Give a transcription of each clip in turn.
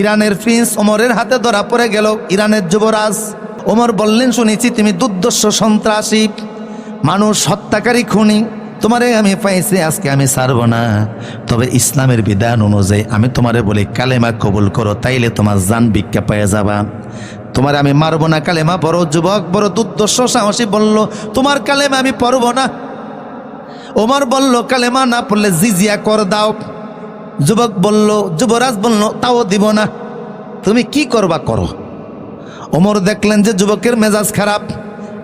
ইরানের প্রিন্স ওমরের হাতে ধরা পড়ে গেল ইরানের যুবরাজ। ওমর বললেন, শুনেছি তুমি দুর্দর্শ সন্ত্রাসী, মানুষ হত্যাকারী খুনি। তোমারে আমি পাইছি, আজকে আমি ছাড়ব না। তবে ইসলামের বিধান অনুযায়ী আমি তোমারে বলি, কালেমা কবুল করো, তাইলে তোমার জান ভিক্ষা পেয়ে যাবা। তোমার আমি মারবো না, কালেমা বড় যুবক বড় দুর্দর্শ সাহসী বলল, তোমার কালেমা আমি পড়ব না। ওমর বলল, কালেমা না পড়লে জিজিয়া কর দাও। যুবক বলল, যুবরাজ বলল, তাও দিব না। তুমি কি করবা করো? ওমর দেখলেন যে যুবকের মেজাজ খারাপ,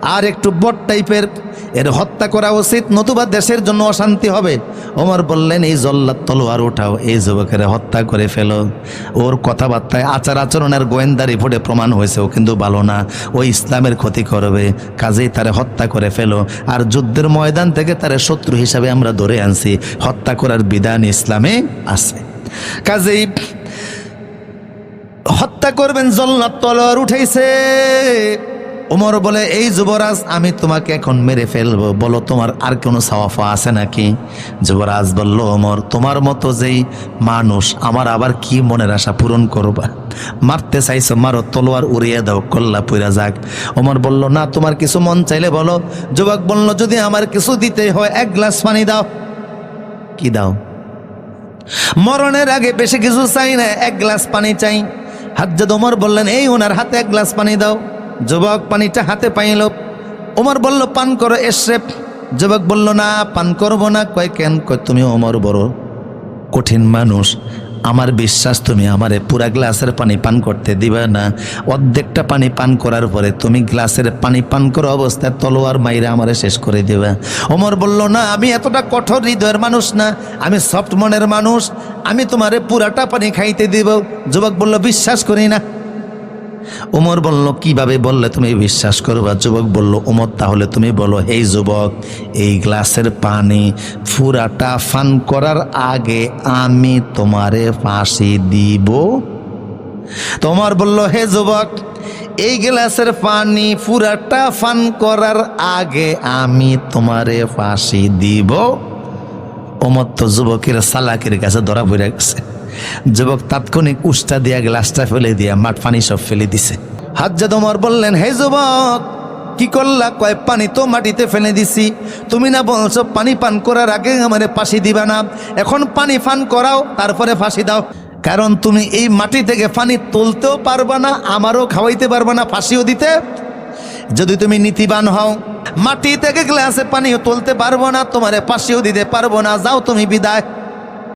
আর একটু বট টাইপের এর হত্যা করা উচিত, নতুবা দেশের জন্য অশান্তি হবে। ওমর বললেন, এই জল্লাদ তলোয়ার উঠাও, এই যুবকের হত্যা করে ফেলো। ওর কথাবার্তায় আচার আচরণের গোয়েন্দা রিপোর্টে প্রমাণ হয়েছে, ও কিন্তু ভালো না। ও ইসলামের ক্ষতি করবে, কাজেই তারে হত্যা করে ফেলো। আর যুদ্ধের ময়দান থেকে তারে শত্রু হিসাবে আমরা ধরে আনছি। হত্যা করার বিধান ইসলামে আছে। কাজেই হত্যা করবেন, জল্লাদ তলোয়ার উঠেছে ওমর বলে, এই যুবরাজ, আমি তোমাকে এখন মেরে ফেলব। বলো, তোমার আর কোনো সাওয়াফা আছে নাকি? যুবরাজ বলল, ওমর, তোমার মতো যেই মানুষ, আমার আবার কি মনের আশা পূরণ করবা? মারতে চাইছো, মারো, তলোয়ার উড়িয়ে দাও, কল্লা পুরা যাক। ওমর বলল, না, তোমার কিছু মন চাইলে বলো। যুবক বলল, যদি আমার কিছু দিতে হয়, এক গ্লাস পানি দাও। কি দাও? মরণের আগে বেশি কিছু চাই না, এক গ্লাস পানি চাই। হাজ্জাদ ওমর বললেন, এই ওনার হাতে এক গ্লাস পানি দাও। যুবক পানিটা হাতে পাইল। ওমর বলল, পান করো এসরেপ যুবক বলল, না, পান করব না। কয়, কেন? কয়, তুমি ওমর বড় কঠিন মানুষ। আমার বিশ্বাস, তুমি আমারে পুরা গ্লাসের পানি পান করতে দিবে না। অর্ধেকটা পানি পান করার পরে তুমি গ্লাসের পানি পান করা অবস্থায় তলোয়ার মাইরে আমারে শেষ করে দিবে। ওমর বলল, না, আমি এতটা কঠোর হৃদয়ের মানুষ না। আমি সফট মনের মানুষ। আমি তোমারে পুরাটা পানি খাইতে দিব। যুবক বলল, বিশ্বাস করি না। উমর বলল, কীভাবে বললে তুমি বিশ্বাস করবা? যুবক বলল, উমর, তাহলে তুমি বলো এই যুবক, এই গ্লাসের পানি ফুরাটা ফান করার আগে আমি তোমারে ফাঁসি দিব? তোমার বলল, হে যুবক, এই গ্লাসের পানি ফুরাটা ফান করার আগে আমি তোমারে ফাঁসি দিব? ওমর তো যুবকের সালাকের কাছে ধরা পড়ে গেছে। যুবক তাৎক্ষণিক উষ্টা দিয়া গ্লাসটা ফেলে দিয়া মাঠ পানি সব ফেলে দিছে। হাজ্জাদ ওমর বললেন, হে যুবক, কি করলা? কয়, পানি তো মাটিতে ফেলে দিছি। তুমি না বলছো, পানি পান করার আগে আমারে ফাঁসি দিবা না? এখন পানি পান করাও, তারপরে ফাঁসি দাও। কারণ তুমি এই মাটি থেকে পানি তুলতেও পারবা না, আমারও খাওয়াইতে পারবা না ফাঁসিও দিতে। যদি তুমি নীতিবান হও, মাটি থেকে গ্লাসে পানিও তুলতে পারব না, তোমারে পাশেও দিতে পারব না। যাও তুমি বিদায়।